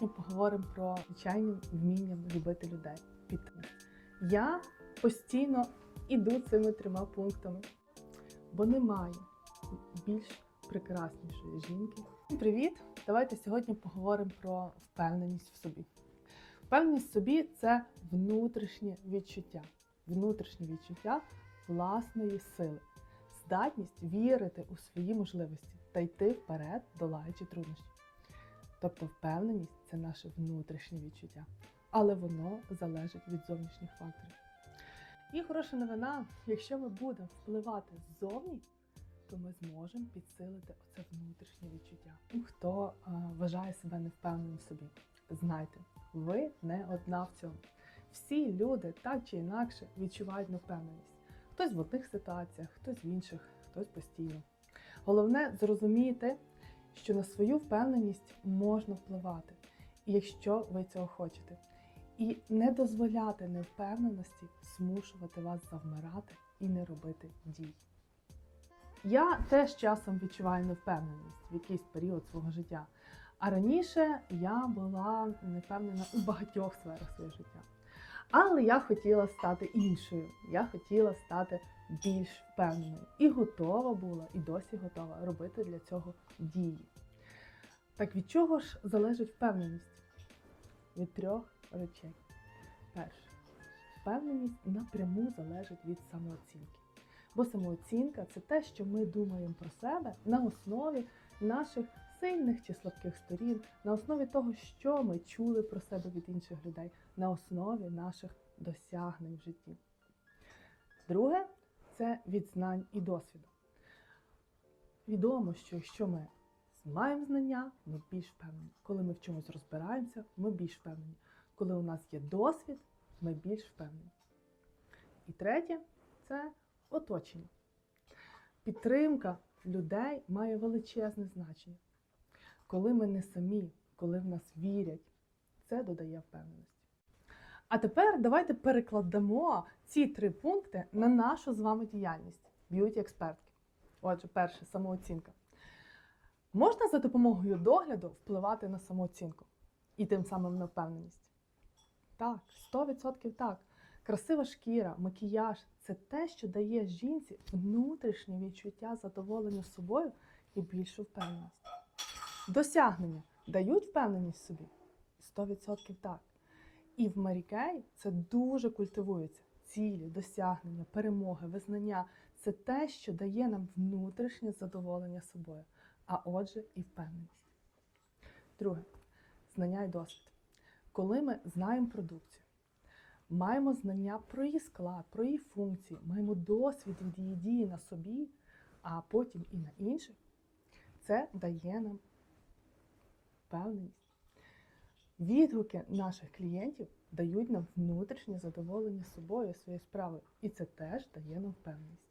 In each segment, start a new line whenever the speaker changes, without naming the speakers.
Ми поговоримо про звичайні вміння любити людей. Підтримки. Я постійно іду цими трьома пунктами, бо немає більш прекраснішої жінки. Привіт! Давайте сьогодні поговоримо про впевненість в собі. Впевненість в собі це внутрішнє відчуття, внутрішнє відчуття власної сили, здатність вірити у свої можливості та йти вперед, долаючи труднощі. Тобто впевненість це наше внутрішнє відчуття, але воно залежить від зовнішніх факторів. І хороша новина, якщо ми будемо впливати ззовні, то ми зможемо підсилити оце внутрішнє відчуття. Хто е, вважає себе невпевненим в собі, знайте, ви не одна в цьому. Всі люди так чи інакше відчувають невпевненість. Хтось в одних ситуаціях, хтось в інших, хтось постійно. Головне зрозуміти, що на свою впевненість можна впливати, якщо ви цього хочете. І не дозволяти невпевненості змушувати вас завмирати і не робити дій. Я теж часом відчуваю невпевненість в якийсь період свого життя. А раніше я була невпевнена у багатьох сферах свого життя. Але я хотіла стати іншою. Я хотіла стати більш впевненою і готова була, і досі готова робити для цього дії. Так від чого ж залежить впевненість? Від трьох речей. Перше, впевненість напряму залежить від самооцінки. Бо самооцінка це те, що ми думаємо про себе на основі наших сильних чи слабких сторін, на основі того, що ми чули про себе від інших людей, на основі наших досягнень в житті. Друге це від знань і досвіду. Відомо, що якщо ми маємо знання, ми більш впевнені. Коли ми в чомусь розбираємося, ми більш впевнені. Коли у нас є досвід, ми більш впевнені. І третє це оточення. Підтримка людей має величезне значення. Коли ми не самі, коли в нас вірять, це додає впевненості. А тепер давайте перекладемо ці три пункти на нашу з вами діяльність б'юті-експертки. Отже, перше самооцінка. Можна за допомогою догляду впливати на самооцінку і тим самим на впевненість? Так, 100% так. Красива шкіра, макіяж це те, що дає жінці внутрішнє відчуття задоволення собою і більшу впевненість. Досягнення дають впевненість собі? 100% так. І в Мері Кей це дуже культивується. Цілі, досягнення, перемоги, визнання це те, що дає нам внутрішнє задоволення собою, а отже, і впевненість. Друге знання і досвід. Коли ми знаємо продукцію, маємо знання про її склад, про її функції, маємо досвід від її дії на собі, а потім і на інших, це дає нам впевненість. Відгуки наших клієнтів дають нам внутрішнє задоволення собою, своєю справою, і це теж дає нам впевненість.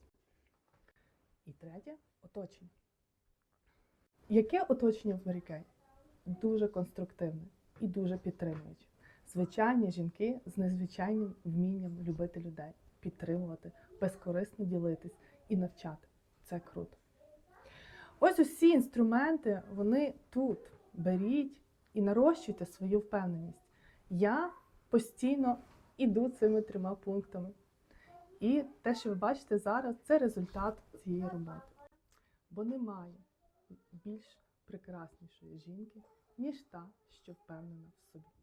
І третє оточення. Яке оточення в Марікей? Дуже конструктивне і дуже підтримуюче. Звичайні жінки з незвичайним вмінням любити людей, підтримувати, безкорисно ділитись і навчати. Це круто. Ось усі інструменти, вони тут. Беріть і нарощуйте свою впевненість. Я постійно іду цими трьома пунктами. І те, що ви бачите зараз, це результат цієї роботи. Бо немає більш прекраснішої жінки, ніж та, що впевнена в собі.